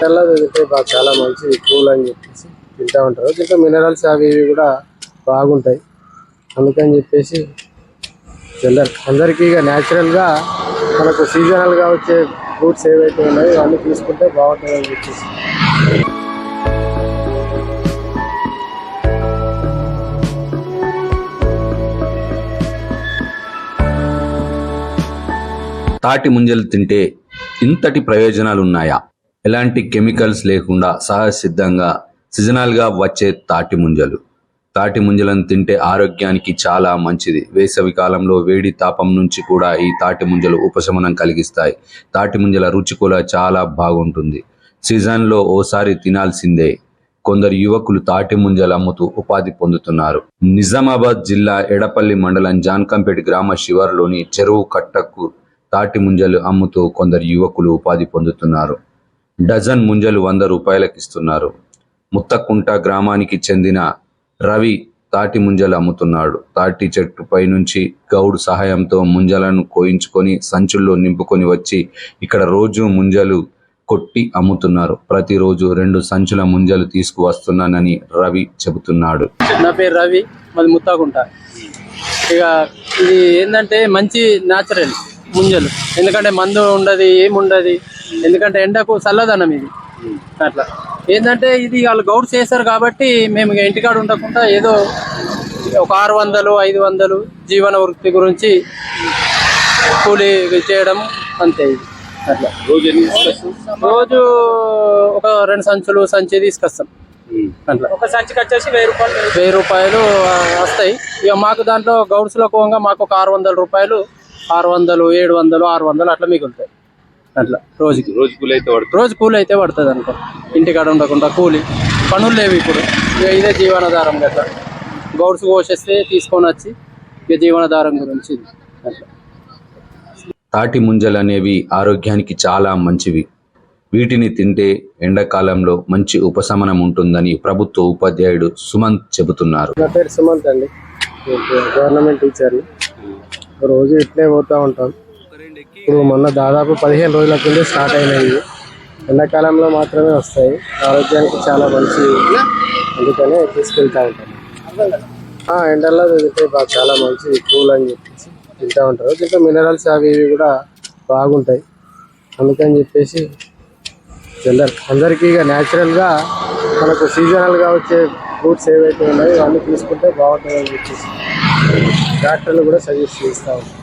తెల్ల తింటే బాగా చాలా మంచి కూల్ అని చెప్పేసి తింటా ఉంటారు. ఇంకా మినరల్స్ అవి ఇవి కూడా బాగుంటాయి. అందుకని చెప్పేసి అందరు అందరికీ ఇక న్యాచురల్గా మనకు సీజనల్గా వచ్చే ఫ్రూట్స్ ఏవైతే ఉన్నాయో అవన్నీ తీసుకుంటే బాగుంటుందని చెప్పేసి. తాటి ముంజలు తింటే ఇంతటి ప్రయోజనాలు ఉన్నాయా ఎలాంటి కెమికల్స్ లేకుండా సహజ సిద్ధంగా సీజనల్గా వచ్చే తాటి ముంజలు. తాటి ముంజలను తింటే ఆరోగ్యానికి చాలా మంచిది. వేసవి కాలంలో వేడి తాపం నుంచి కూడా ఈ తాటి ముంజలు ఉపశమనం కలిగిస్తాయి. తాటి ముంజల రుచి కూడా చాలా బాగుంటుంది. సీజన్లో ఓసారి తినాల్సిందే. కొందరు యువకులు తాటి ముంజలు అమ్ముతూ ఉపాధి పొందుతున్నారు. నిజామాబాద్ జిల్లా ఎడపల్లి మండలం జాన్కంపేట గ్రామ శివారులోని చెరువు కట్టకు తాటి ముంజలు అమ్ముతూ కొందరు యువకులు ఉపాధి పొందుతున్నారు. డజన్ ముంజలు వంద రూపాయలకు ఇస్తున్నారు ముత్తకుంట గ్రామానికి చెందిన రవి తాటి ముంజలు అమ్ముతున్నాడు. తాటి చెట్టు పై నుంచి గౌడు సహాయంతో ముంజలను కోయించుకొని సంచుల్లో నింపుకొని వచ్చి ఇక్కడ రోజు ముంజలు కొట్టి అమ్ముతున్నారు. ప్రతిరోజు రెండు సంచుల ముంజలు తీసుకువస్తున్నానని రవి చెబుతున్నాడు. నా పేరు రవి మాది ముత్తాకుంట. ఇక ఇది ఏంటంటే మంచి న్యాచురల్ ముంజలు. ఎందుకంటే మందు ఉండదు ఏముండదు. ఎందుకంటే ఎండకు చల్లదనం ఇది. అట్లా. ఏంటంటే ఇది వాళ్ళు గౌడ్స్ చేస్తారు కాబట్టి మేము ఇక ఇంటికాడ ఉండకుండా ఏదో ఒక ఆరు వందలు ఐదు వందలు జీవన వృత్తి గురించి కూలీ చేయడం అంతే ఇది. అట్లా. రోజు ఒక రెండు సంచులు సంచి తీసుకొస్తాం. అట్లా. ఒక సంచికి వచ్చేసి వెయ్యి రూపాయలు వెయ్యి రూపాయలు వస్తాయి. ఇక మాకు దాంట్లో గౌడ్స్లో కోంగా మాకు ఒక ఆరు వందల రూపాయలు ఆరు వందలు ఏడు వందలు ఆరు వందలు అట్లా మిగులుతాయి. అట్లా. రోజుకి రోజు కూలి అయితే పడుతుంది. రోజు కూలి అయితే పడుతుంది అనుకో. ఇంటికాడ ఉండకుండా కూలి. పనులు లేవు ఇప్పుడు. ఇక ఇదే జీవనాధారం గట్లా గౌడ్స్ కోసేస్తే తీసుకొని వచ్చి ఇక జీవనాధారం గురించి. అట్లా. తాటి ముంజలు అనేవి ఆరోగ్యానికి చాలా మంచివి. వీటిని తింటే ఎండాకాలంలో మంచి ఉపశమనం ఉంటుందని ప్రభుత్వ ఉపాధ్యాయుడు సుమంత్ చెబుతున్నారు. నా పేరు సుమంత్ అండి. గవర్నమెంట్ టీచర్ని. రోజు ఇట్లే పోతూ ఉంటాం. ఇప్పుడు మొన్న దాదాపు పదిహేను రోజుల కింద స్టార్ట్ అయినాయి ఎండాకాలంలో మాత్రమే వస్తాయి. ఆరోగ్యానికి చాలా మంచి అందుకనే తీసుకెళ్తా ఉంటాను. ఆ, ఎండల్లో తింటే బాగా చాలా మంచి కూల్ అని చెప్పేసి తింటూ ఉంటారు. ఇంకా మినరల్స్ అవి ఇవి కూడా బాగుంటాయి. అందుకని చెప్పేసి జనరల్ అందరికీ ఇక న్యాచురల్గా మనకు సీజనల్గా వచ్చే ఫ్రూట్స్ ఏవైతే ఉన్నాయో అవన్నీ తీసుకుంటే బాగుంటుంది అని చెప్పేసి డాక్టర్లు కూడా సజెస్ట్ చేస్తూ ఉంటారు